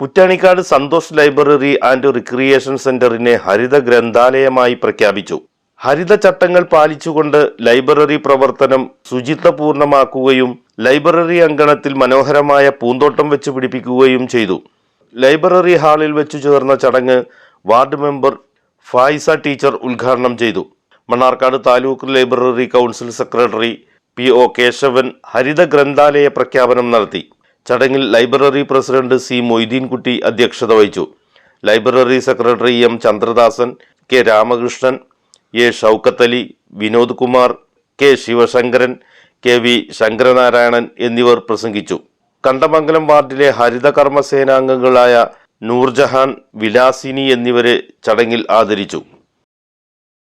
Kuttanikkad Santhosh library and recreation സെന്ററിനെ ഹരിത ഗ്രന്ഥാലയമായി പ്രഖ്യാപിച്ചു. ഹരിത ചട്ടങ്ങൾ പാലിച്ചുകൊണ്ട് ലൈബ്രറി പ്രവർത്തനം ശുചിത്വപൂർണമാക്കുകയും ലൈബ്രറി അങ്കണത്തിൽ മനോഹരമായ പൂന്തോട്ടം വെച്ച് പിടിപ്പിക്കുകയും ചെയ്തു. ലൈബ്രറി ഹാളിൽ വെച്ചു ചേർന്ന ചടങ്ങ് വാർഡ് മെമ്പർ ഫായിസ ടീച്ചർ ഉദ്ഘാടനം ചെയ്തു. Mannarkkad taluk library council secretary P O Kesavan ഹരിത ഗ്രന്ഥാലയ പ്രഖ്യാപനം നടത്തി. ചടങ്ങിൽ ലൈബ്രറി പ്രസിഡന്റ് സി മൊയ്തീൻകുട്ടി അധ്യക്ഷത വഹിച്ചു. Library secretary M Chandradasan K Ramakrishnan A Shoukath Ali Vinod Kumar K Sivasankaran K V Sankaranarayanan എന്നിവർ പ്രസംഗിച്ചു. കണ്ടമംഗലം വാർഡിലെ ഹരിതകർമ്മസേനാംഗങ്ങളായ നൂർജഹാൻ വിലാസിനി എന്നിവരെ ചടങ്ങിൽ ആദരിച്ചു.